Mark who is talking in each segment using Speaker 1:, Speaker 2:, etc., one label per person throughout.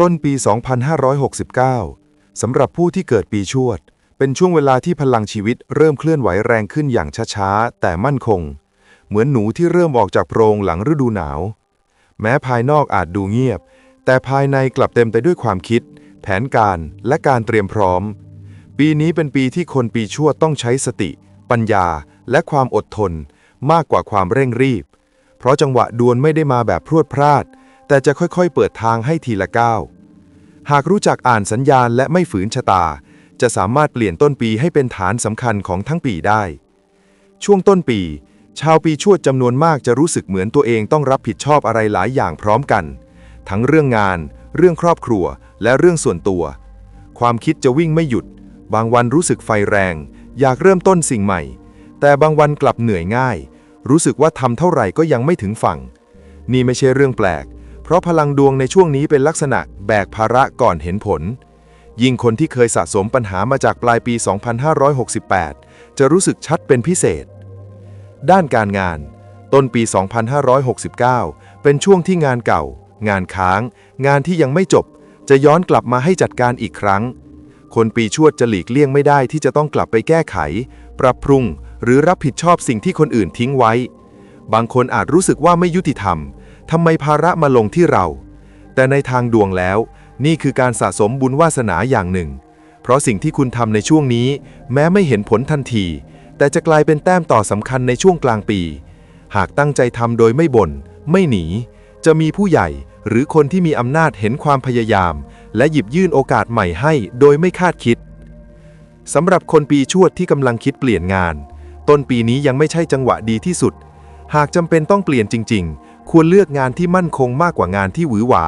Speaker 1: ต้นปี 2569 สำหรับผู้ที่เกิดปีชวด เป็นช่วงเวลาที่พลังชีวิตเริ่มเคลื่อนไหวแรงขึ้นอย่างช้าๆ แต่มั่นคง เหมือนหนูที่เริ่มออกจากโพรงหลังฤดูหนาว แม้ภายนอกอาจดูเงียบ แต่ภายในกลับเต็มไปด้วยความคิด แผนการและการเตรียมพร้อม ปีนี้เป็นปีที่คนปีชวดต้องใช้สติ ปัญญา และความอดทน มากกว่าความเร่งรีบ เพราะจังหวะดวนไม่ได้มาแบบพรวดพลาด แต่จะค่อยๆ เปิดทางให้ทีละก้าว หากรู้จักอ่านสัญญาณและไม่ฝืนชะตา จะสามารถเปลี่ยนต้นปีให้เป็นฐานสำคัญของทั้งปีได้ ช่วงต้นปี ชาวปีชวดจำนวนมากจะรู้สึกเหมือนตัวเองต้องรับผิดชอบอะไรหลายอย่างพร้อมกัน ทั้งเรื่องงาน เรื่องครอบครัว และเรื่องส่วนตัว ความคิดจะวิ่งไม่หยุด บางวันรู้สึกไฟแรง อยากเริ่มต้นสิ่งใหม่ แต่บางวันกลับเหนื่อยง่าย รู้สึกว่าทำเท่าไหร่ก็ยังไม่ถึงฝั่ง นี่ไม่ใช่เรื่องแปลก ราะพลังดวงในช่วงนี้เป็นลักษณะแบกภาระก่อนเห็นผล ยิ่งคนที่เคยสะสมปัญหามาจากปลายปี 2568 จะรู้สึกชัดเป็นพิเศษ ด้านการงาน ต้นปี 2569 เป็นช่วงที่งานเก่า งานค้าง งานที่ยังไม่จบ จะย้อนกลับมาให้จัดการอีกครั้ง คนปีชวดจะหลีกเลี่ยงไม่ได้ที่จะต้องกลับไปแก้ไข ปรับปรุง หรือรับผิดชอบสิ่งที่คนอื่นทิ้งไว้ บางคนอาจรู้สึกว่าไม่ยุติธรรม ทำไมภาระมาลงที่เรา แต่ในทางดวงแล้ว นี่คือการสะสมบุญวาสนาอย่างหนึ่ง เพราะสิ่งที่คุณทำในช่วงนี้ แม้ไม่เห็นผลทันที แต่จะกลายเป็นแต้มต่อสำคัญในช่วงกลางปี หากตั้งใจทำโดยไม่บน่น ไม่หนี จะมีผู้ใหญ่หรือคนที่มีอำนาจเห็นความพยายาม และหยิบยื่นโอกาสใหม่ให้โดยไม่คาดคิดสำหรับคนปีชวดที่กำลังคิดเปลี่ยนงาน ต้นปีนี้ยังไม่ใช่จังหวะดีที่สุด หากจำเป็นต้องเปลี่ยนจริง ๆ ควรเลือกงานที่มั่นคงมากกว่างานที่หวือหวา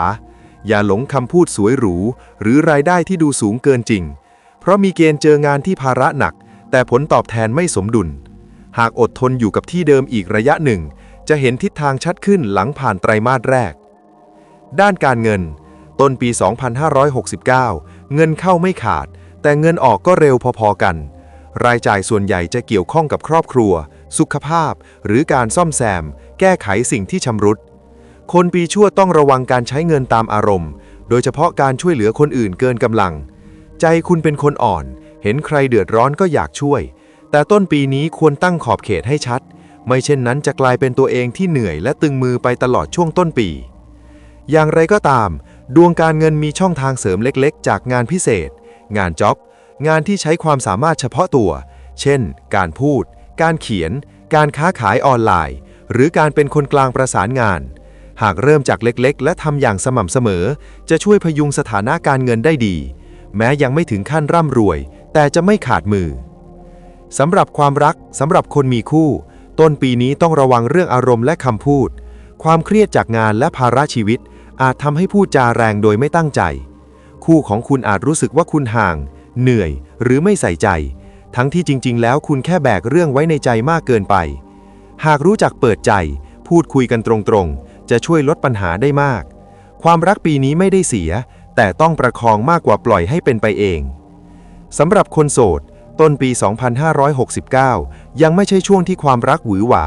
Speaker 1: อย่าหลงคำพูดสวยหรู หรือรายได้ที่ดูสูงเกินจริง เพราะมีเกณฑ์เจองานที่ภาระหนัก แต่ผลตอบแทนไม่สมดุล หากอดทนอยู่กับที่เดิมอีกระยะหนึ่ง จะเห็นทิศทางชัดขึ้นหลังผ่านไตรมาสแรก ด้านการเงิน ต้นปี 2569 เงินเข้าไม่ขาด แต่เงินออกก็เร็วพอๆกัน รายจ่ายส่วนใหญ่จะเกี่ยวข้องกับครอบครัว สุขภาพ หรือการซ่อมแซม แก้ไขสิ่งที่ชำรุด คนปีชั่วต้องระวังการใช้เงินตามอารมณ์ โดยเฉพาะการช่วยเหลือคนอื่นเกินกำลัง ใจคุณเป็นคนอ่อน เห็นใครเดือดร้อนก็อยากช่วย แต่ต้นปีนี้ควรตั้งขอบเขตให้ชัด ไม่เช่นนั้นจะกลายเป็นตัวเองที่เหนื่อยและตึงมือไปตลอดช่วงต้นปี อย่างไรก็ตาม ดวงการเงินมีช่องทางเสริมเล็กๆ จากงานพิเศษ งานจ็อบงานที่ใช้ความสามารถเฉพาะตัว เช่น การพูด การเขียน การค้าขายออนไลน์ หรือการเป็นคนกลางประสานงาน หากเริ่มจากเล็กๆ และทำอย่างสม่ำเสมอ จะช่วยพยุงสถานะการเงินได้ดี แม้ยังไม่ถึงขั้นร่ำรวย แต่จะไม่ขาดมือสำหรับความรักสำหรับคนมีคู่ ต้นปีนี้ต้องระวังเรื่องอารมณ์และคำพูด ความเครียดจากงานและภาระชีวิต อาจทำให้พูดจาแรงโดยไม่ตั้งใจ คู่ของคุณอาจรู้สึกว่าคุณห่าง เหนื่อย หรือไม่ใส่ใจ ทั้งที่จริง ๆ แล้วคุณแค่แบกเรื่องไว้ในใจมากเกินไป หากรู้จักเปิดใจ พูดคุยกันตรงๆ จะช่วยลดปัญหาได้มาก ความรักปีนี้ไม่ได้เสีย แต่ต้องประคองมากกว่าปล่อยให้เป็นไปเองสำหรับคนโสด ต้นปี 2569 ยังไม่ใช่ช่วงที่ความรักหวือหวา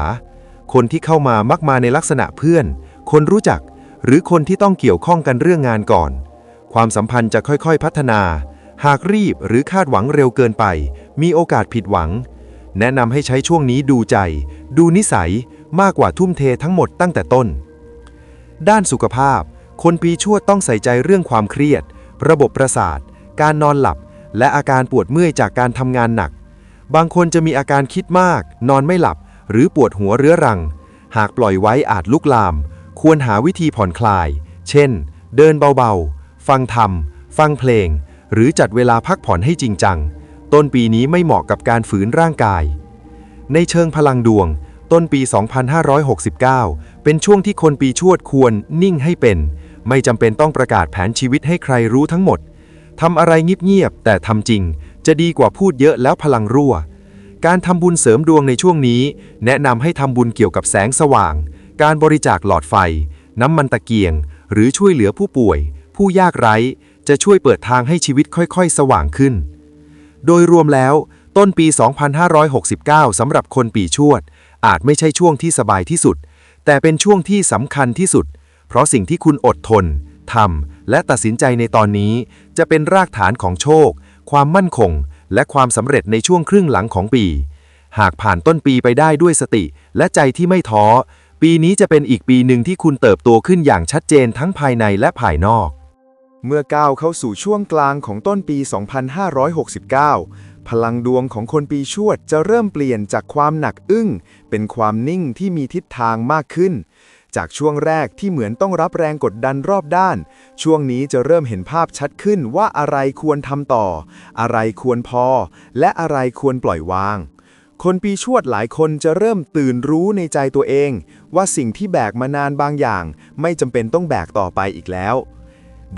Speaker 1: คนที่เข้ามามักมาในลักษณะเพื่อน คนรู้จัก หรือคนที่ต้องเกี่ยวข้องกันเรื่องงานก่อน ความสัมพันธ์จะค่อยๆพัฒนา หากรีบหรือคาดหวังเร็วเกินไป มีโอกาสผิดหวัง แนะนำให้ใช้ช่วงนี้ดูใจ ดูนิสัยมากกว่าทุ่มเททั้งหมดตั้งแต่ต้น ด้านสุขภาพ คนปีชวดต้องใส่ใจเรื่องความเครียด ระบบประสาท การนอนหลับ และอาการปวดเมื่อยจากการทำงานหนัก บางคนจะมีอาการคิดมาก นอนไม่หลับ หรือปวดหัวเรื้อรัง หากปล่อยไว้อาจลุกลาม ควรหาวิธีผ่อนคลาย เช่น เดินเบาๆ ฟังธรรม ฟังเพลง หรือจัดเวลาพักผ่อนให้จริงจัง ต้นปีนี้ไม่เหมาะกับการฝืนร่างกาย ในเชิงพลังดวง ต้นปี 2569 เป็นช่วงที่คนปีชวดควรนิ่งให้เป็น ไม่จำเป็นต้องประกาศแผนชีวิตให้ใครรู้ทั้งหมดทำอะไรเงียบๆแต่ทำจริง จะดีกว่าพูดเยอะแล้วพลังรั่ว การทำบุญเสริมดวงในช่วงนี้ แนะนำให้ทำบุญเกี่ยวกับแสงสว่าง การบริจาคหลอดไฟ น้ำมันตะเกียง หรือช่วยเหลือผู้ป่วย ผู้ยากไร้ จะช่วยเปิดทางให้ชีวิตค่อยๆ สว่างขึ้น โดยรวมแล้ว ต้นปี 2569 สำหรับคนปีชวด อาจไม่ใช่ช่วงที่สบายที่สุด แต่เป็นช่วงที่สำคัญที่สุด เพราะสิ่งที่คุณอดทนทำและตัดสินใจในตอนนี้ จะเป็นรากฐานของโชค ความมั่นคง และความสำเร็จในช่วงครึ่งหลังของปี หากผ่านต้นปีไปได้ด้วยสติ และใจที่ไม่ท้อ ปีนี้จะเป็นอีกปีหนึ่งที่คุณเติบโตขึ้นอย่างชัดเจนทั้งภายในและภายนอก
Speaker 2: เมื่อก้าวเข้าสู่ช่วงกลางของต้นปี 2569 พลังดวงของคนปีชวดจะเริ่มเปลี่ยนจากความหนักอึ้ง เป็นความนิ่งที่มีทิศทางมากขึ้น จากช่วงแรกที่เหมือนต้องรับแรงกดดันรอบด้าน ช่วงนี้จะเริ่มเห็นภาพชัดขึ้นว่าอะไรควรทำต่อ อะไรควรพอ และอะไรควรปล่อยวางคนปีชวดหลายคนจะเริ่มตื่นรู้ในใจตัวเอง ว่าสิ่งที่แบกมานานบางอย่าง ไม่จำเป็นต้องแบกต่อไปอีกแล้ว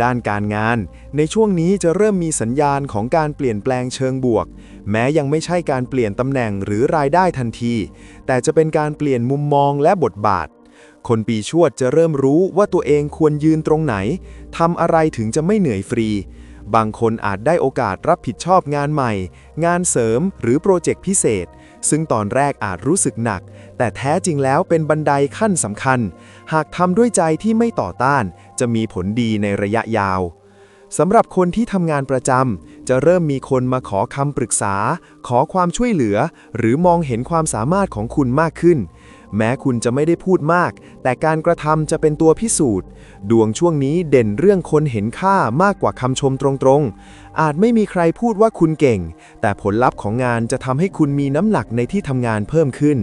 Speaker 2: ด้านการงาน ในช่วงนี้จะเริ่มมีสัญญาณของการเปลี่ยนแปลงเชิงบวก แม้ยังไม่ใช่การเปลี่ยนตำแหน่งหรือรายได้ทันที แต่จะเป็นการเปลี่ยนมุมมองและบทบาท คนปีชวดจะเริ่มรู้ว่าตัวเองควรยืนตรงไหนทำอะไรถึงจะไม่เหนื่อยฟรี บางคนอาจได้โอกาสรับผิดชอบงานใหม่ งานเสริมหรือโปรเจกต์พิเศษ ซึ่งตอนแรกอาจรู้สึกหนัก แต่แท้จริงแล้วเป็นบันไดขั้นสำคัญ หากทำด้วยใจที่ไม่ต่อต้าน จะมีผลดีในระยะยาวสำหรับคนที่ทำงานประจำจะเริ่มมีคนมาขอคำปรึกษา ขอความช่วยเหลือ หรือมองเห็นความสามารถของคุณมากขึ้น แม้คุณจะไม่ได้พูดมาก แต่การกระทำจะเป็นตัวพิสูจน์ ดวงช่วงนี้เด่นเรื่องคนเห็นค่ามากกว่าคำชมตรงๆ อาจไม่มีใครพูดว่าคุณเก่ง แต่ผลลัพธ์ของงานจะทำให้คุณมีน้ำหนักในที่ทำงานเพิ่มขึ้น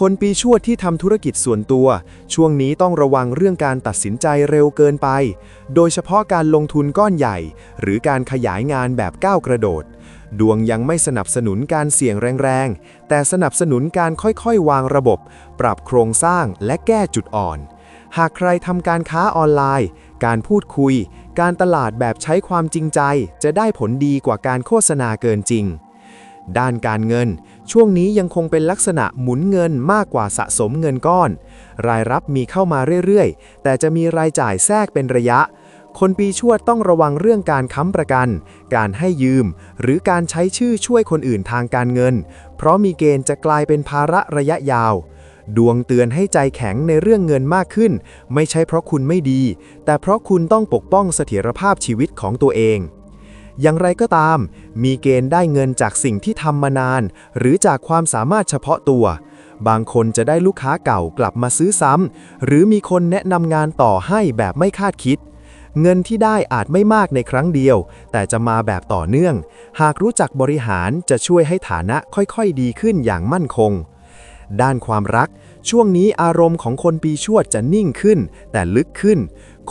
Speaker 2: คนปีชวดที่ทำธุรกิจส่วนตัว ช่วงนี้ต้องระวังเรื่องการตัดสินใจเร็วเกินไป โดยเฉพาะการลงทุนก้อนใหญ่ หรือการขยายงานแบบก้าวกระโดด ดวงยังไม่สนับสนุนการเสี่ยงแรงๆ แต่สนับสนุนการค่อยๆ วางระบบ ปรับโครงสร้างและแก้จุดอ่อน หากใครทำการค้าออนไลน์ การพูดคุย การตลาดแบบใช้ความจริงใจ จะได้ผลดีกว่าการโฆษณาเกินจริง ด้านการเงิน ช่วงนี้ยังคงเป็นลักษณะหมุนเงินมากกว่าสะสมเงินก้อน รายรับมีเข้ามาเรื่อยๆ แต่จะมีรายจ่ายแทรกเป็นระยะ คนปีชวดต้องระวังเรื่องการค้ำประกัน การให้ยืม หรือการใช้ชื่อช่วยคนอื่นทางการเงิน เพราะมีเกณฑ์จะกลายเป็นภาระระยะยาว ดวงเตือนให้ใจแข็งในเรื่องเงินมากขึ้น ไม่ใช่เพราะคุณไม่ดี แต่เพราะคุณต้องปกป้องเสถียรภาพชีวิตของตัวเอง อย่างไรก็ตาม มีเกณฑ์ได้เงินจากสิ่งที่ทำมานาน หรือจากความสามารถเฉพาะตัวบางคนจะได้ลูกค้าเก่ากลับมาซื้อซ้ำ หรือมีคนแนะนำงานต่อให้แบบไม่คาดคิด เงินที่ได้อาจไม่มากในครั้งเดียว แต่จะมาแบบต่อเนื่อง หากรู้จักบริหารจะช่วยให้ฐานะค่อยๆ ดีขึ้นอย่างมั่นคง ด้านความรัก ช่วงนี้อารมณ์ของคนปีชวดจะนิ่งขึ้น แต่ลึกขึ้น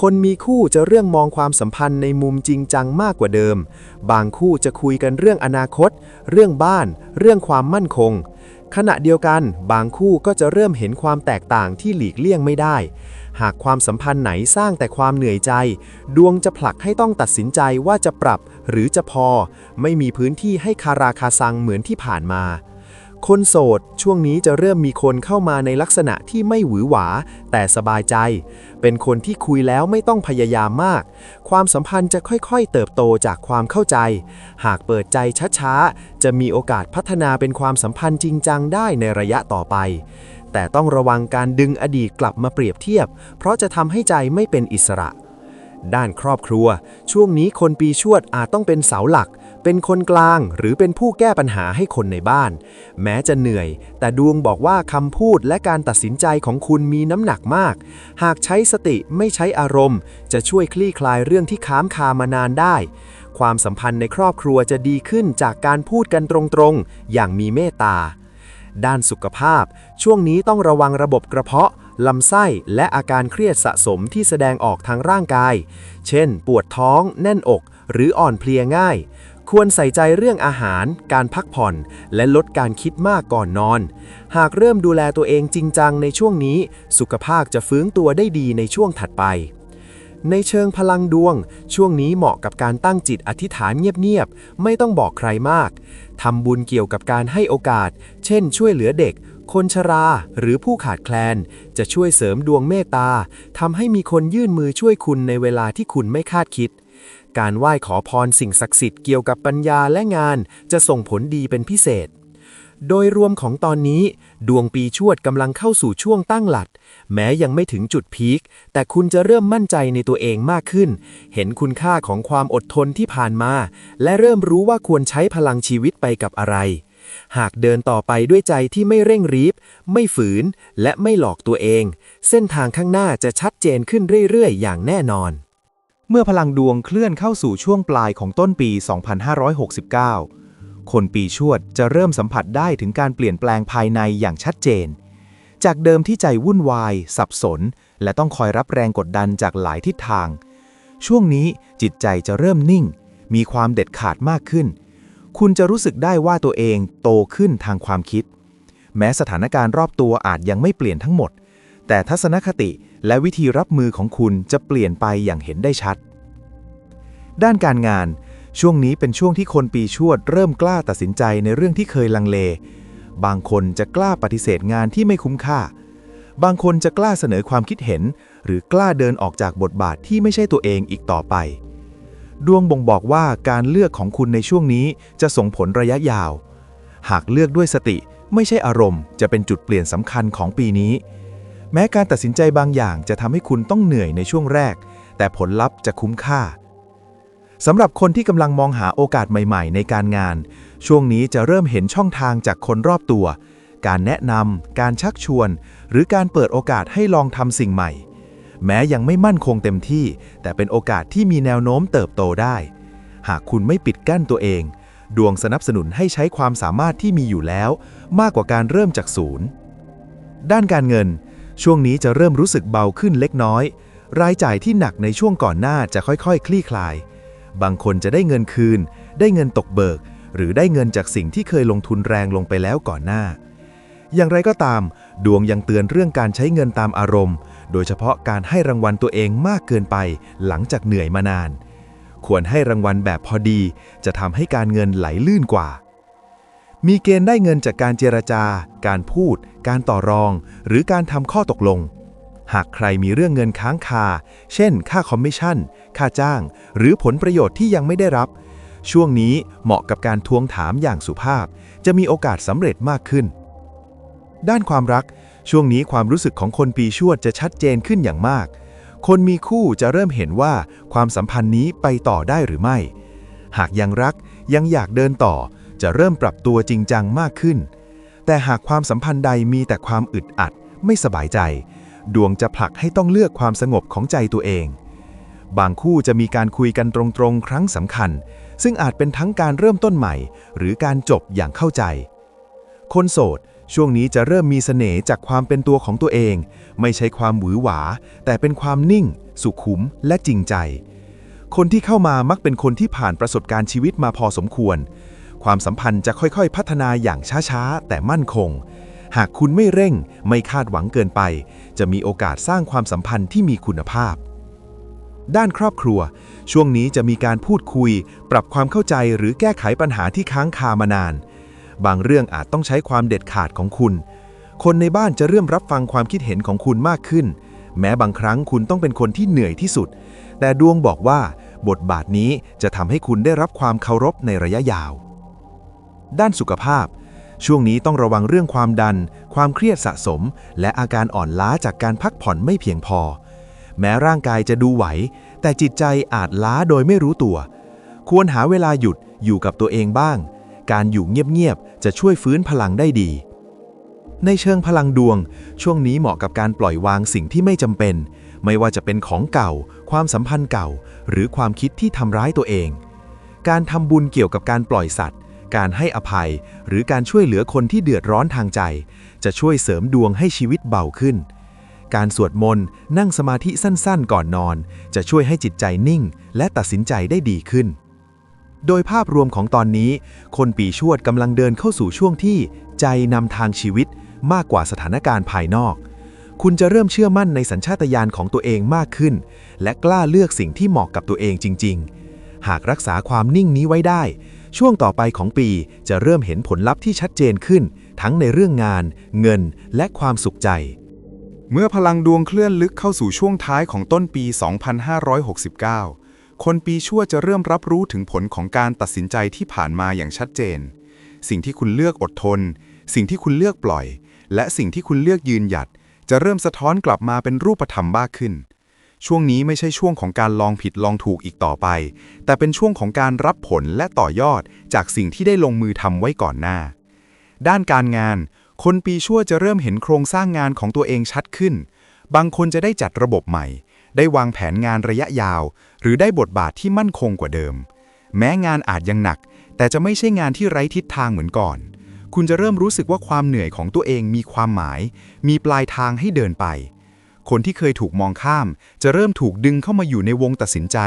Speaker 2: คนมีคู่จะเรื่องมองความสัมพันธ์ในมุมจริงจังมากกว่าเดิม บางคู่จะคุยกันเรื่องอนาคต เรื่องบ้าน เรื่องความมั่นคง ขณะเดียวกัน บางคู่ก็จะเริ่มเห็นความแตกต่างที่หลีกเลี่ยงไม่ได้ หากความสัมพันธ์ไหนสร้างแต่ความเหนื่อยใจ ดวงจะผลักให้ต้องตัดสินใจว่าจะปรับหรือจะพอ ไม่มีพื้นที่ให้คาราคาซังเหมือนที่ผ่านมา คนโสด ช่วงนี้จะเริ่มมีคนเข้ามาในลักษณะที่ไม่หวือหวา แต่สบายใจ เป็นคนที่คุยแล้วไม่ต้องพยายามมาก ความสัมพันธ์จะค่อยๆ เติบโตจากความเข้าใจ หากเปิดใจช้าๆ จะมีโอกาสพัฒนาเป็นความสัมพันธ์จริงจังได้ในระยะต่อไป แต่ต้องระวังการดึงอดีตกลับมาเปรียบเทียบ เพราะจะทำให้ใจไม่เป็นอิสระ ด้านครอบครัว ช่วงนี้คนปีชวดอาจต้องเป็นเสาหลัก เป็นคนกลางหรือเป็นผู้แก้ปัญหาให้คนในบ้าน แม้จะเหนื่อย แต่ดวงบอกว่าคำพูดและการตัดสินใจของคุณมีน้ำหนักมาก หากใช้สติไม่ใช้อารมณ์ จะช่วยคลี่คลายเรื่องที่ค้ามคามานานได้ ความสัมพันธ์ในครอบครัวจะดีขึ้นจากการพูดกันตรงๆ อย่างมีเมตตาด้านสุขภาพ ช่วงนี้ต้องระวังระบบกระเพาะ ลำไส้ และอาการเครียดสะสมที่แสดงออกทางร่างกาย เช่น ปวดท้อง แน่นอก หรืออ่อนเพลียง่าย ควรใส่ใจเรื่องอาหาร การพักผ่อน และลดการคิดมากก่อนนอน หากเริ่มดูแลตัวเองจริงจังในช่วงนี้ สุขภาพจะฟื้นตัวได้ดีในช่วงถัดไปในเชิงพลังดวง ช่วงนี้เหมาะกับการตั้งจิตอธิษฐานเงียบๆ ไม่ต้องบอกใครมากทำบุญเกี่ยวกับการให้โอกาส เช่น ช่วยเหลือเด็ก คนชราหรือผู้ขาดแคลน จะช่วยเสริมดวงเมตตาทำให้มีคนยื่นมือช่วยคุณในเวลาที่คุณไม่คาดคิด การไหว้ขอพรสิ่งศักดิ์สิทธิ์เกี่ยวกับปัญญาและงาน จะส่งผลดีเป็นพิเศษ
Speaker 3: โดยรวมของตอนนี้ ดวงปีชวดกำลังเข้าสู่ช่วงตั้งหลัดแม้ยังไม่ถึงจุดพีคแต่คุณจะเริ่มมั่นใจในตัวเองมากขึ้น เห็นคุณค่าของความอดทนที่ผ่านมา และเริ่มรู้ว่าควรใช้พลังชีวิตไปกับอะไร หากเดินต่อไปด้วยใจที่ไม่เร่งรีบ ไม่ฝืน และไม่หลอกตัวเอง เส้นทางข้างหน้าจะชัดเจนขึ้นเรื่อยๆ อย่างแน่นอน
Speaker 4: เมื่อพลังดวงเคลื่อนเข้าสู่ช่วงปลายของต้นปี 2569 คนปีชวดจะเริ่มสัมผัสได้ถึงการเปลี่ยนแปลงภายในอย่างชัดเจน จากเดิมที่ใจวุ่นวาย สับสน และต้องคอยรับแรงกดดันจากหลายทิศทาง ช่วงนี้จิตใจจะเริ่มนิ่ง มีความเด็ดขาดมากขึ้น คุณจะรู้สึกได้ว่าตัวเองโตขึ้นทางความคิด แม้สถานการณ์รอบตัวอาจยังไม่เปลี่ยนทั้งหมด แต่ทัศนคติและวิธีรับมือของคุณจะเปลี่ยนไปอย่างเห็นได้ชัดด้านการงาน ช่วงนี้เป็นช่วงที่คนปีชวดเริ่มกล้าตัดสินใจในเรื่องที่เคยลังเล บางคนจะกล้าปฏิเสธงานที่ไม่คุ้มค่า บางคนจะกล้าเสนอความคิดเห็น หรือกล้าเดินออกจากบทบาทที่ไม่ใช่ตัวเองอีกต่อไป ดวงบ่งบอกว่าการเลือกของคุณในช่วงนี้จะส่งผลระยะยาว หากเลือกด้วยสติไม่ใช่อารมณ์ จะเป็นจุดเปลี่ยนสำคัญของปีนี้ แม้การตัดสินใจบางอย่างจะทำให้คุณต้องเหนื่อยในช่วงแรก แต่ผลลัพธ์จะคุ้มค่า สำหรับคนที่กำลังมองหาโอกาสใหม่ ๆ ในการงาน ช่วงนี้จะเริ่มเห็นช่องทางจากคนรอบตัว การแนะนำการชักชวน หรือการเปิดโอกาสให้ลองทำสิ่งใหม่ แม้ยังไม่มั่นคงเต็มที่ แต่เป็นโอกาสที่มีแนวโน้มเติบโตได้ หากคุณไม่ปิดกั้นตัวเอง ดวงสนับสนุนให้ใช้ความสามารถที่มีอยู่แล้ว มากกว่าการเริ่มจากศูนย์ ด้านการเงิน ช่วงนี้จะเริ่มรู้สึกเบาขึ้นเล็กน้อย รายจ่ายที่หนักในช่วงก่อนหน้าจะค่อยๆ คลี่คลาย บางคนจะได้เงินคืน ได้เงินตกเบิก หรือได้เงินจากสิ่งที่เคยลงทุนแรงลงไปแล้วก่อนหน้า อย่างไรก็ตาม ดวงยังเตือนเรื่องการใช้เงินตามอารมณ์ โดยเฉพาะการให้รางวัลตัวเองมากเกินไป หลังจากเหนื่อยมานาน ควรให้รางวัลแบบพอดี จะทำให้การเงินไหลลื่นกว่า มีเกณฑ์ได้เงินจากการเจรจา การพูด การต่อรอง หรือการทำข้อตกลง หากใครมีเรื่องเงินค้างคา เช่น ค่าคอมมิชชั่น ค่าจ้าง หรือผลประโยชน์ที่ยังไม่ได้รับ ช่วงนี้เหมาะกับการทวงถามอย่างสุภาพ จะมีโอกาสสำเร็จมากขึ้น ด้านความรัก ช่วงนี้ความรู้สึกของคนปีชวดจะชัดเจนขึ้นอย่างมาก คนมีคู่จะเริ่มเห็นว่าความสัมพันธ์นี้ไปต่อได้หรือไม่ หากยังรักยังอยากเดินต่อ จะเริ่มปรับตัวจริงจังมากขึ้น แต่หากความสัมพันธ์ใดมีแต่ความอึดอัด ไม่สบายใจ ดวงจะผลักให้ต้องเลือกความสงบของใจตัวเอง บางคู่จะมีการคุยกันตรงๆ ครั้งสำคัญ ซึ่งอาจเป็นทั้งการเริ่มต้นใหม่ หรือการจบอย่างเข้าใจ คนโสดช่วงนี้จะเริ่มมีเสน่ห์จากความเป็นตัวของตัวเอง ไม่ใช่ความหวือหวา แต่เป็นความนิ่ง สุขุมและจริงใจ คนที่เข้ามามักเป็นคนที่ผ่านประสบการณ์ชีวิตมาพอสมควร ความสัมพันธ์จะค่อยๆ พัฒนาอย่างช้าๆ แต่มั่นคง หากคุณไม่เร่ง ไม่คาดหวังเกินไป จะมีโอกาสสร้างความสัมพันธ์ที่มีคุณภาพ ด้านครอบครัว ช่วงนี้จะมีการพูดคุย ปรับความเข้าใจหรือแก้ไขปัญหาที่ค้างคามานาน บางเรื่องอาจต้องใช้ความเด็ดขาดของคุณ คนในบ้านจะเริ่มรับฟังความคิดเห็นของคุณมากขึ้น แม้บางครั้งคุณต้องเป็นคนที่เหนื่อยที่สุด แต่ดวงบอกว่า บทบาทนี้จะทำให้คุณได้รับความเคารพในระยะยาว ด้านสุขภาพ ช่วงนี้ต้องระวังเรื่องความดัน ความเครียดสะสม และอาการอ่อนล้าจากการพักผ่อนไม่เพียงพอ แม้ร่างกายจะดูไหว แต่จิตใจอาจล้าโดยไม่รู้ตัว ควรหาเวลาหยุดอยู่กับตัวเองบ้าง การอยู่เงียบๆจะช่วยฟื้นพลังได้ดี ในเชิงพลังดวง ช่วงนี้เหมาะกับการปล่อยวางสิ่งที่ไม่จำเป็น ไม่ว่าจะเป็นของเก่า ความสัมพันธ์เก่า หรือความคิดที่ทำร้ายตัวเองการทำบุญเกี่ยวกับการปล่อยสัตว์ การให้อภัย หรือการช่วยเหลือคนที่เดือดร้อนทางใจ จะช่วยเสริมดวงให้ชีวิตเบาขึ้น การสวดมนต์นั่งสมาธิสั้นๆ ก่อนนอน จะช่วยให้จิตใจนิ่ง และตัดสินใจได้ดีขึ้น โดยภาพรวมของตอนนี้ คนปีชวดกำลังเดินเข้าสู่ช่วงที่ ใจนำทางชีวิตมากกว่าสถานการณ์ภายนอก คุณจะเริ่มเชื่อมั่นในสัญชาตญาณของตัวเองมากขึ้น และกล้าเลือกสิ่งที่เหมาะกับตัวเองจริง ๆ หากรักษาความนิ่งนี้ไว้ได้ ช่วงต่อไปของปีจะเริ่มเห็นผลลัพธ์ที่ชัดเจนขึ้น ทั้งในเรื่องงาน เงิน และความสุขใจ
Speaker 5: เมื่อพลังดวงเคลื่อนลึกเข้าสู่ช่วงท้ายของต้นปี 2569 คนปีชั่วจะเริ่มรับรู้ถึงผลของการตัดสินใจที่ผ่านมาอย่างชัดเจน สิ่งที่คุณเลือกอดทน สิ่งที่คุณเลือกปล่อย และสิ่งที่คุณเลือกยืนหยัด จะเริ่มสะท้อนกลับมาเป็นรูปธรรมมากขึ้น ช่วงนี้ไม่ใช่ช่วงของการลองผิดลองถูกอีกต่อไป แต่เป็นช่วงของการรับผลและต่อยอดจากสิ่งที่ได้ลงมือทำไว้ก่อนหน้า ด้านการงาน คนปีชั่วจะเริ่มเห็นโครงสร้างงานของตัวเองชัดขึ้น บางคนจะได้จัดระบบใหม่ ได้วางแผนงานระยะยาว หรือได้บทบาทที่มั่นคงกว่าเดิม แม้งานอาจยังหนัก แต่จะไม่ใช่งานที่ไร้ทิศทางเหมือนก่อน คุณจะเริ่มรู้สึกว่าความเหนื่อยของตัวเองมีความหมาย มีปลายทางให้เดินไป คนที่เคยถูกมองข้าม จะเริ่มถูกดึงเข้ามาอยู่ในวงตัดสินใจ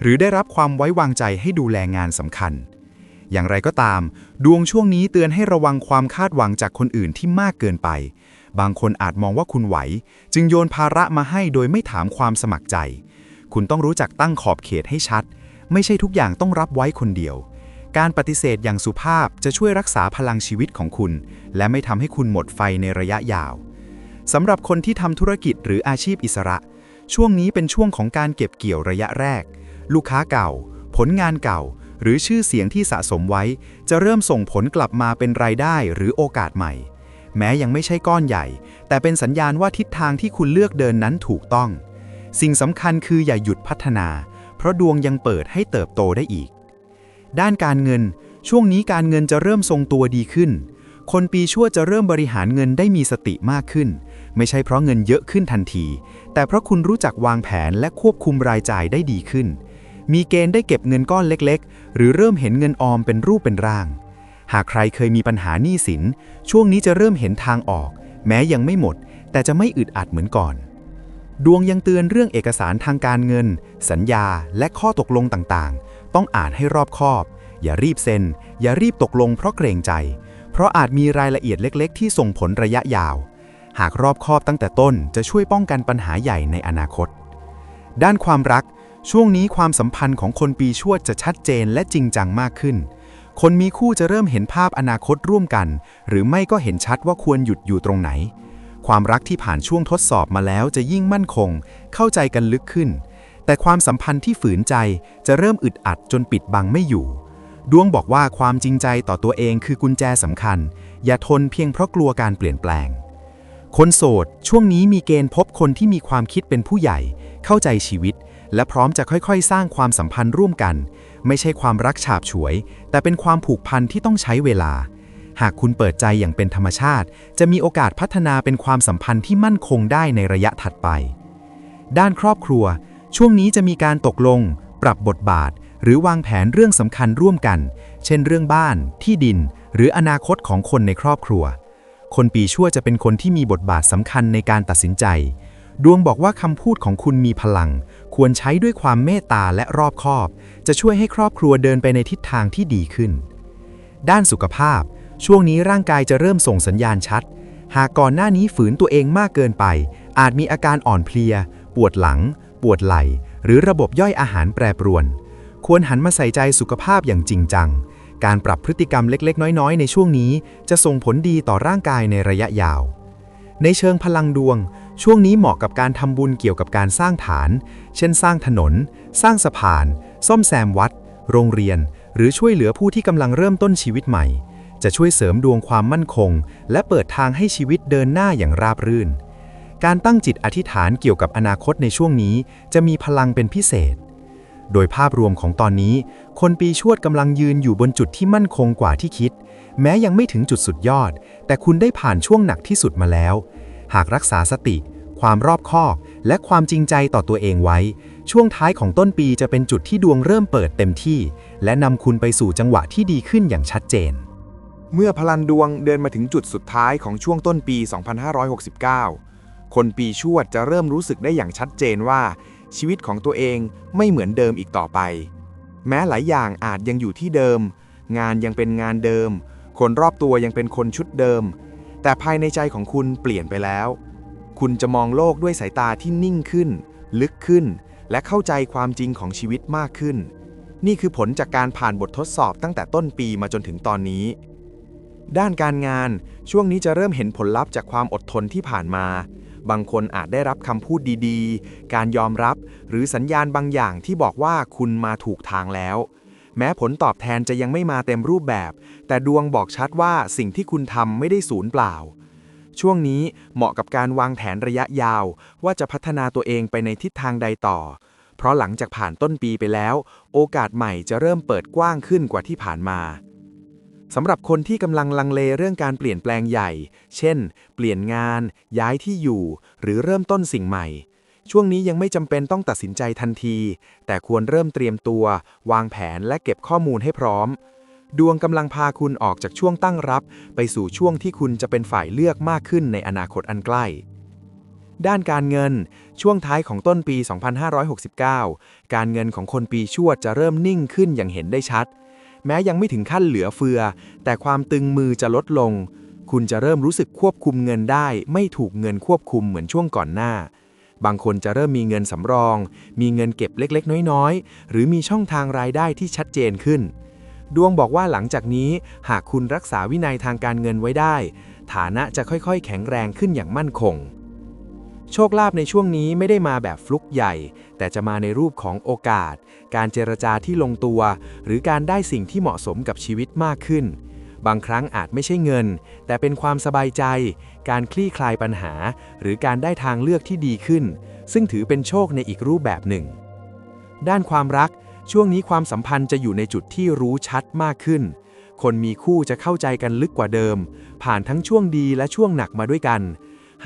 Speaker 5: หรือได้รับความไว้วางใจให้ดูแลงานสำคัญ อย่างไรก็ตาม ดวงช่วงนี้เตือนให้ระวังความคาดหวังจากคนอื่นที่มากเกินไป บางคนอาจมองว่าคุณไหว จึงโยนภาระมาให้โดยไม่ถามความสมัครใจ คุณต้องรู้จักตั้งขอบเขตให้ชัด ไม่ใช่ทุกอย่างต้องรับไว้คนเดียวการปฏิเสธอย่างสุภาพจะช่วยรักษาพลังชีวิตของคุณ และไม่ทำให้คุณหมดไฟในระยะยาว สำหรับคนที่ทำธุรกิจหรืออาชีพอิสระ ช่วงนี้เป็นช่วงของการเก็บเกี่ยวระยะแรก ลูกค้าเก่า ผลงานเก่า หรือชื่อเสียงที่สะสมไว้ จะเริ่มส่งผลกลับมาเป็นรายได้หรือโอกาสใหม่ แม้ยังไม่ใช่ก้อนใหญ่ แต่เป็นสัญญาณว่าทิศทางที่คุณเลือกเดินนั้นถูกต้อง สิ่งสำคัญคืออย่าหยุดพัฒนา เพราะดวงยังเปิดให้เติบโตได้อีก ด้านการเงิน ช่วงนี้การเงินจะเริ่มทรงตัวดีขึ้น คนปีชั่วจะเริ่มบริหารเงินได้มีสติมากขึ้น ไม่ใช่เพราะเงินเยอะขึ้นทันที แต่เพราะคุณรู้จักวางแผนและควบคุมรายจ่ายได้ดีขึ้น มีเกณฑ์ได้เก็บเงินก้อนเล็กๆ หรือเริ่มเห็นเงินออมเป็นรูปเป็นร่าง หากใครเคยมีปัญหาหนี้สิน ช่วงนี้จะเริ่มเห็นทางออก แม้ยังไม่หมด แต่จะไม่อึดอัดเหมือนก่อน ดวงยังเตือนเรื่องเอกสารทางการเงิน สัญญา และข้อตกลงต่างๆ ต้องอ่านให้รอบคอบ อย่ารีบเซ็น อย่ารีบตกลงเพราะเกรงใจ เพราะอาจมีรายละเอียดเล็ก ๆ ที่ส่งผลระยะยาว หากรอบคอบตั้งแต่ต้นจะช่วยป้องกันปัญหาใหญ่ในอนาคต ด้านความรัก ช่วงนี้ความสัมพันธ์ของคนปีชวดจะชัดเจนและจริงจังมากขึ้น คนมีคู่จะเริ่มเห็นภาพอนาคตร่วมกัน หรือไม่ก็เห็นชัดว่าควรหยุดอยู่ตรงไหน ความรักที่ผ่านช่วงทดสอบมาแล้วจะยิ่งมั่นคง เข้าใจกันลึกขึ้น แต่ความสัมพันธ์ที่ฝืนใจจะเริ่มอึดอัดจนปิดบังไม่อยู่ ดวงบอกว่าความจริงใจต่อตัวเองคือกุญแจสำคัญ อย่าทนเพียงเพราะกลัวการเปลี่ยนแปลง คนโสด ช่วงนี้มีเกณฑ์พบคนที่มีความคิดเป็นผู้ใหญ่ เข้าใจชีวิต และพร้อมจะค่อยๆ สร้างความสัมพันธ์ร่วมกัน ไม่ใช่ความรักฉาบฉวย แต่เป็นความผูกพันที่ต้องใช้เวลา หากคุณเปิดใจอย่างเป็นธรรมชาติ จะมีโอกาสพัฒนาเป็นความสัมพันธ์ที่มั่นคงได้ในระยะถัดไป ด้านครอบครัว ช่วงนี้จะมีการตกลง ปรับบทบาท หรือวางแผนเรื่องสำคัญร่วมกัน เช่นเรื่องบ้าน ที่ดิน หรืออนาคตของคนในครอบครัว คนปีชั่วจะเป็นคนที่มีบทบาทสำคัญในการตัดสินใจ ดวงบอกว่าคำพูดของคุณมีพลัง ควรใช้ด้วยความเมตตาและรอบคอบ จะช่วยให้ครอบครัวเดินไปในทิศทางที่ดีขึ้น ด้านสุขภาพ ช่วงนี้ร่างกายจะเริ่มส่งสัญญาณชัด หากก่อนหน้านี้ฝืนตัวเองมากเกินไป อาจมีอาการอ่อนเพลีย ปวดหลัง ปวดไหล่ หรือระบบย่อยอาหารแปรปรวน ควรหันมาใส่ใจสุขภาพอย่างจริงจัง การปรับพฤติกรรมเล็กๆ น้อยๆ ในช่วงนี้ จะส่งผลดีต่อร่างกายในระยะยาว ในเชิงพลังดวง ช่วงนี้เหมาะกับการทำบุญเกี่ยวกับการสร้างฐาน เช่นสร้างถนน สร้างสะพาน ซ่อมแซมวัด โรงเรียน หรือช่วยเหลือผู้ที่กำลังเริ่มต้นชีวิตใหม่ จะช่วยเสริมดวงความมั่นคง และเปิดทางให้ชีวิตเดินหน้าอย่างราบรื่น การตั้งจิตอธิษฐานเกี่ยวกับอนาคตในช่วงนี้ จะมีพลังเป็นพิเศษ โดยภาพรวมของตอนนี้ คนปีชวดกำลังยืนอยู่บนจุดที่มั่นคงกว่าที่คิด แม้ยังไม่ถึงจุดสุดยอด แต่คุณได้ผ่านช่วงหนักที่สุดมาแล้ว หากรักษาสติ ความรอบคอบ และความจริงใจต่อตัวเองไว้ ช่วงท้ายของต้นปีจะเป็นจุดที่ดวงเริ่มเปิดเต็มที่ และนำคุณไปสู่จังหวะที่ดีขึ้นอย่างชัดเจน เมื่อพลันดวงเดินมาถึงจุดสุดท้ายของช่วงต้นปี 2569 คนปีชวดจะเริ่มรู้สึกได้อย่างชัดเจนว่า ชีวิตของตัวเองไม่เหมือนเดิมอีกต่อไป แม้หลายอย่างอาจยังอยู่ที่เดิม งานยังเป็นงานเดิม คนรอบตัวยังเป็นคนชุดเดิม แต่ภายในใจของคุณเปลี่ยนไปแล้ว คุณจะมองโลกด้วยสายตาที่นิ่งขึ้น ลึกขึ้น และเข้าใจความจริงของชีวิตมากขึ้น นี่คือผลจากการผ่านบททดสอบตั้งแต่ต้นปีมาจนถึงตอนนี้ ด้านการงานช่วงนี้จะเริ่มเห็นผลลัพธ์จากความอดทนที่ผ่านมา บางคนอาจได้รับคำพูดดีๆ การยอมรับ หรือสัญญาณบางอย่างที่บอกว่าคุณมาถูกทางแล้ว
Speaker 2: แม้ผลตอบแทนจะยังไม่มาเต็มรูปแบบ แต่ดวงบอกชัดว่าสิ่งที่คุณทำไม่ได้สูญเปล่า ช่วงนี้เหมาะกับการวางแผนระยะยาว ว่าจะพัฒนาตัวเองไปในทิศทางใดต่อ เพราะหลังจากผ่านต้นปีไปแล้ว โอกาสใหม่จะเริ่มเปิดกว้างขึ้นกว่าที่ผ่านมา สำหรับคนที่กำลังลังเลเรื่องการเปลี่ยนแปลงใหญ่ เช่น เปลี่ยนงาน ย้ายที่อยู่ หรือเริ่มต้นสิ่งใหม่ ช่วงนี้ยังไม่จำเป็นต้องตัดสินใจทันที แต่ควรเริ่มเตรียมตัว วางแผนและเก็บข้อมูลให้พร้อม ดวงกำลังพาคุณออกจากช่วงตั้งรับ ไปสู่ช่วงที่คุณจะเป็นฝ่ายเลือกมากขึ้นในอนาคตอันใกล้ด้านการเงิน ช่วงท้ายของต้นปี 2569 การเงินของคนปีชวดจะเริ่มนิ่งขึ้นอย่างเห็นได้ชัด แม้ยังไม่ถึงขั้นเหลือเฟือ แต่ความตึงมือจะลดลง คุณจะเริ่มรู้สึกควบคุมเงินได้ ไม่ถูกเงินควบคุมเหมือนช่วงก่อนหน้า บางคนจะเริ่มมีเงินสำรอง มีเงินเก็บเล็กๆ น้อยๆ หรือมีช่องทางรายได้ที่ชัดเจนขึ้น ดวงบอกว่าหลังจากนี้ หากคุณรักษาวินัยทางการเงินไว้ได้ ฐานะจะค่อยๆ แข็งแรงขึ้นอย่างมั่นคง โชคลาภในช่วงนี้ไม่ได้มาแบบฟลุกใหญ่ แต่จะมาในรูปของโอกาส การเจรจาที่ลงตัว หรือการได้สิ่งที่เหมาะสมกับชีวิตมากขึ้น บางครั้งอาจไม่ใช่เงิน แต่เป็นความสบายใจ การคลี่คลายปัญหา หรือการได้ทางเลือกที่ดีขึ้น ซึ่งถือเป็นโชคในอีกรูปแบบหนึ่ง ด้านความรัก ช่วงนี้ความสัมพันธ์จะอยู่ในจุดที่รู้ชัดมากขึ้นคนมีคู่จะเข้าใจกันลึกกว่าเดิม ผ่านทั้งช่วงดีและช่วงหนักมาด้วยกัน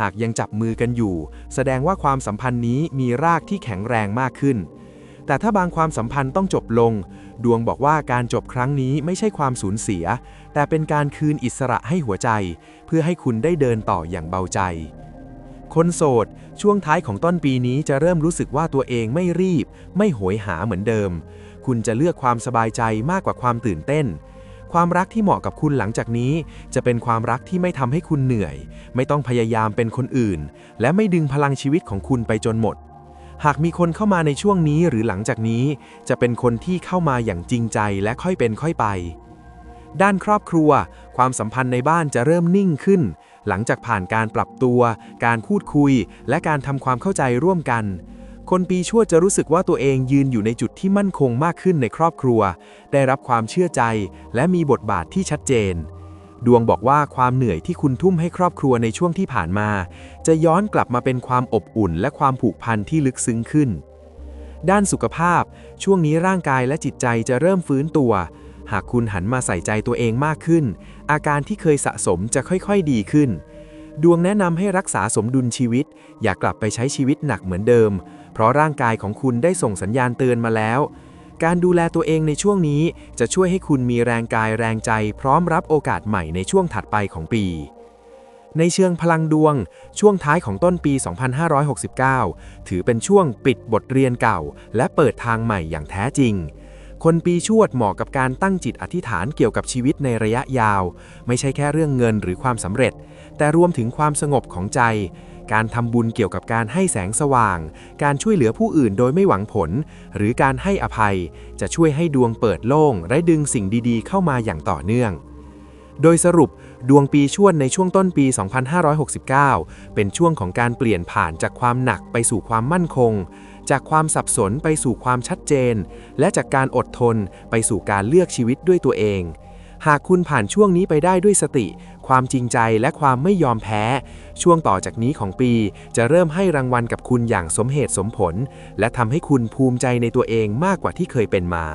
Speaker 2: หากยังจับมือกันอยู่ แสดงว่าความสัมพันธ์นี้มีรากที่แข็งแรงมากขึ้น แต่ถ้าบางความสัมพันธ์ต้องจบลง ดวงบอกว่าการจบครั้งนี้ไม่ใช่ความสูญเสีย แต่เป็นการคืนอิสระให้หัวใจ เพื่อให้คุณได้เดินต่ออย่างเบาใจ คนโสด ช่วงท้ายของต้นปีนี้จะเริ่มรู้สึกว่าตัวเองไม่รีบ ไม่โหยหาเหมือนเดิม คุณจะเลือกความสบายใจมากกว่าความตื่นเต้น ความรักที่เหมาะกับคุณหลังจากนี้ จะเป็นความรักที่ไม่ทำให้คุณเหนื่อย ไม่ต้องพยายามเป็นคนอื่น และไม่ดึงพลังชีวิตของคุณไปจนหมด หากมีคนเข้ามาในช่วงนี้หรือหลังจากนี้ จะเป็นคนที่เข้ามาอย่างจริงใจและค่อยเป็นค่อยไป ด้านครอบครัว ความสัมพันธ์ในบ้านจะเริ่มนิ่งขึ้น หลังจากผ่านการปรับตัว การพูดคุย และการทำความเข้าใจร่วมกัน คนปีชวดจะรู้สึกว่าตัวเองยืนอยู่ในจุดที่มั่นคงมากขึ้นในครอบครัว ได้รับความเชื่อใจ และมีบทบาทที่ชัดเจน ดวงบอกว่าความเหนื่อยที่คุณทุ่มให้ครอบครัวในช่วงที่ผ่านมา จะย้อนกลับมาเป็นความอบอุ่น และความผูกพันที่ลึกซึ้งขึ้น ด้านสุขภาพ ช่วงนี้ร่างกายและจิตใจจะเริ่มฟื้นตัว หากคุณหันมาใส่ใจตัวเองมากขึ้น อาการที่เคยสะสมจะค่อยๆดีขึ้น ดวงแนะนำให้รักษาสมดุลชีวิต อย่ากลับไปใช้ชีวิตหนักเหมือนเดิม เพราะร่างกายของคุณได้ส่งสัญญาณเตือนมาแล้ว การดูแลตัวเองในช่วงนี้จะช่วยให้คุณมีแรงกายแรงใจ พร้อมรับโอกาสใหม่ในช่วงถัดไปของปีในเชิงพลังดวง ช่วงท้ายของต้นปี 2569 ถือเป็นช่วงปิดบทเรียนเก่า และเปิดทางใหม่อย่างแท้จริง คนปีชวดเหมาะกับการตั้งจิตอธิษฐานเกี่ยวกับชีวิตในระยะยาว ไม่ใช่แค่เรื่องเงินหรือความสำเร็จ แต่รวมถึงความสงบของใจ การทำบุญเกี่ยวกับการให้แสงสว่าง การช่วยเหลือผู้อื่นโดยไม่หวังผล หรือการให้อภัย จะช่วยให้ดวงเปิดโล่ง และดึงสิ่งดีๆ เข้ามาอย่างต่อเนื่อง โดยสรุปดวงปีชวดในช่วงต้นปี 2569 เป็นช่วงของการเปลี่ยนผ่านจากความหนักไปสู่ความมั่นคง จากความสับสนไปสู่ความชัดเจน และจากการอดทนไปสู่การเลือกชีวิตด้วยตัวเอง หากคุณผ่านช่วงนี้ไปได้ด้วยสติ ความจริงใจและความไม่ยอมแพ้ ช่วงต่อจากนี้ของปีจะเริ่มให้รางวัลกับคุณอย่างสมเหตุสมผล และทำให้คุณภูมิใจในตัวเองมากกว่าที่เคยเป็นมา